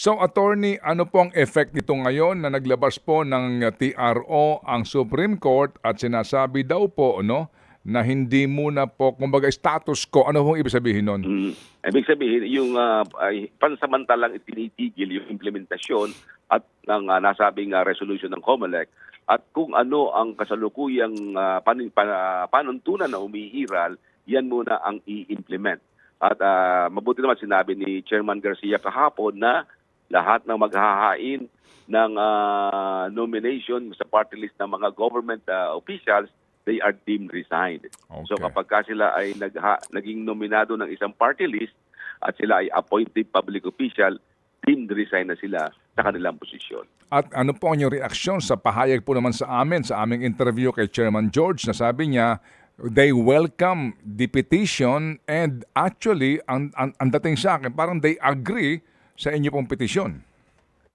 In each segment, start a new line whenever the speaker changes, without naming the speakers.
So attorney, ano po ang effect nito ngayon na naglabas po ng uh, TRO ang Supreme Court at sinasabi daw po no na hindi muna po kumbaga status quo ano pong ibig sabihin nun?
Mm. Ibig sabihin, yung ah, ay, pansamantalang itinitigil yung implementasyon at ng ah, nasabing ah, resolution ng COMELEC at kung ano ang kasalukuyang ah, pan, pan- panuntunan na umiiral, yan muna ang i-implement. At ah, mabuti naman sinabi ni Chairman Garcia kahapon na lahat ng maghahain ng ah, nomination sa party list ng mga government ah, officials, they are deemed resigned. So
Okay.
kapag ka sila ay nagha, naging nominado ng isang party list at sila ay appointed public official, deemed resign na sila sa kanilang posisyon.
At ano po ang inyong reaksyon sa pahayag po naman sa amin sa aming interview kay Chairman George na sabi niya they welcome the petition and actually ang, ang, ang dating sa akin parang they agree sa inyo pong petisyon.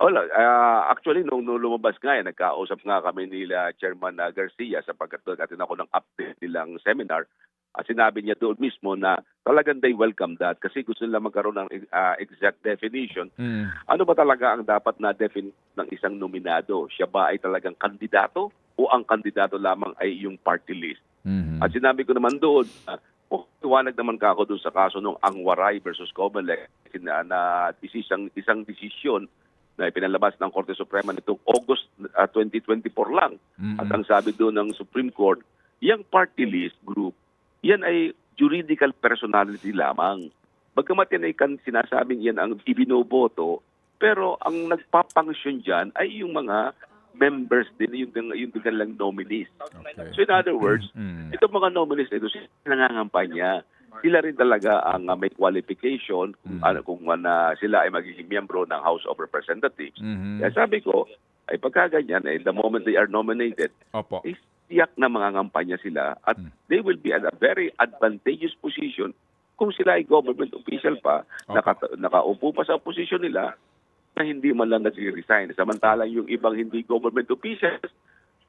Wala, ah, actually nung, nung lumabas nga yan, nagkausap nga kami nila Chairman ah, Garcia sapagkat natin ako ng update nilang seminar. At sinabi niya doon mismo na talagang they welcome that kasi gusto nila magkaroon ng ah, exact definition
Mm.
Ano ba talaga ang dapat na define ng isang nominado? Siya ba ay talagang kandidato o ang kandidato lamang ay yung party list?
Mhm.
At sinabi ko naman doon, uh, tuwanag naman ka ako doon sa kaso ng Angwaray versus Comelec na, na isang, isang desisyon na ipinalabas ng Korte Suprema nitong August ah, 2024 lang.
Mhm.
At ang sabi doon ng Supreme Court, yung party list group, yan ay juridical personality lamang. Bagamat yan ay kan sinasabing yan ang ibinoboto, pero ang nagpapangsyon dyan ay yung mga members din, yung, yung, yung kanilang nominees.
Okay.
So in other words,
Mm.
itong mga nominees ito, sila nangangampanya. Sila rin talaga ang uh, may qualification kung,
Mm.
ano, kung uh, sila ay magiging miyembro ng House of Representatives.
Mhm.
Kaya sabi ko, ay pagka ganyan, eh, the moment they are nominated,
Opo.
is tiyak na mga ngampanya sila at
Mm.
they will be at a very advantageous position kung sila ay government official pa,
Opo.
naka, nakaupo pa sa posisyon nila na hindi man lang nag-resign. Samantalang yung ibang hindi government officials,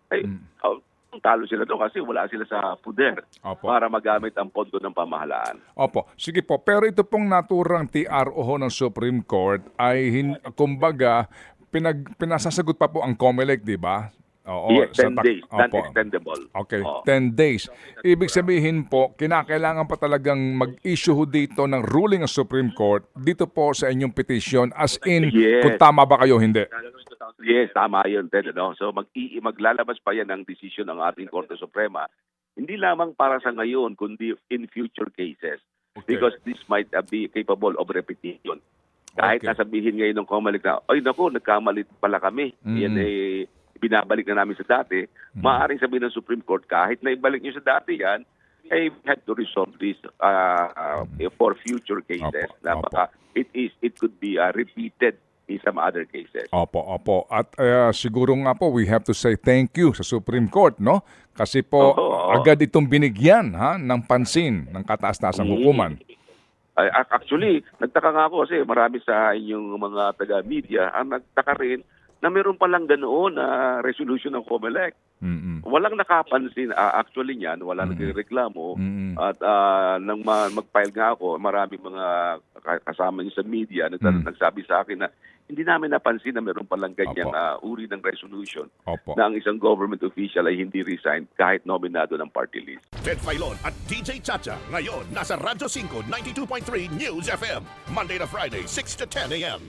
ay
Mm.
oh, talo sila doon kasi wala sila sa puder
Opo.
para magamit ang pondo ng pamahalaan.
Opo, sige po. Pero ito pong naturang TRO ng Supreme Court ay hin- kumbaga pinag pinasasagot pa po ang COMELEC, di ba? Oo,
yes,
sa
10
tak-
days, non-extendable.
Okay,
Oo.
10 days. Ibig sabihin po, kinakailangan pa talagang mag-issue dito ng ruling ng Supreme Court dito po sa inyong petition as in
Yes.
kung tama ba kayo hindi.
Yes, tama yun, Ted. No? So mag maglalabas pa yan ng desisyon ng ating Korte Suprema, hindi lamang para sa ngayon, kundi in future cases.
Okay.
Because this might uh, be capable of repetition. Kahit
Okay.
nasabihin ngayon ng COMELEC na, ay naku, nagkamali pala kami.
Mm.
Yan eh, binabalik na namin sa dati. Maaaring sabihin ng Supreme Court, kahit na ibalik nyo sa dati yan, eh, we had to resolve this uh, uh, for future cases.
Opo,
na
opo.
baka it is, it could be uh, repeated in some other cases.
Opo, opo. At uh, siguro nga po, we have to say thank you sa Supreme Court, no? Kasi po,
Oo.
agad itong binigyan ha, ng pansin ng kataas-taasang
Mm.
hukuman.
Actually, nagtaka nga ako kasi marami sa inyong mga taga-media ang nagtaka rin na meron palang ganoon na resolution ng COMELEC.
Mm-mm.
Walang nakapansin, ah, actually niyan, wala
Mm.
nagreklamo.
Mm-mm.
At ah, nang ma- mag-file nga ako, maraming mga ka- kasama niyo sa media nag-
Mm.
nagsabi sa akin na hindi namin napansin na meron palang ganyang
Opo.
ah, uri ng resolution
Opo.
na ang isang government official ay hindi resign kahit nominado ng party list.
Ted Filon at DJ Chacha. Ngayon, nasa Radyo 5, 92.3 News FM. Monday to Friday, 6 to 10 a.m.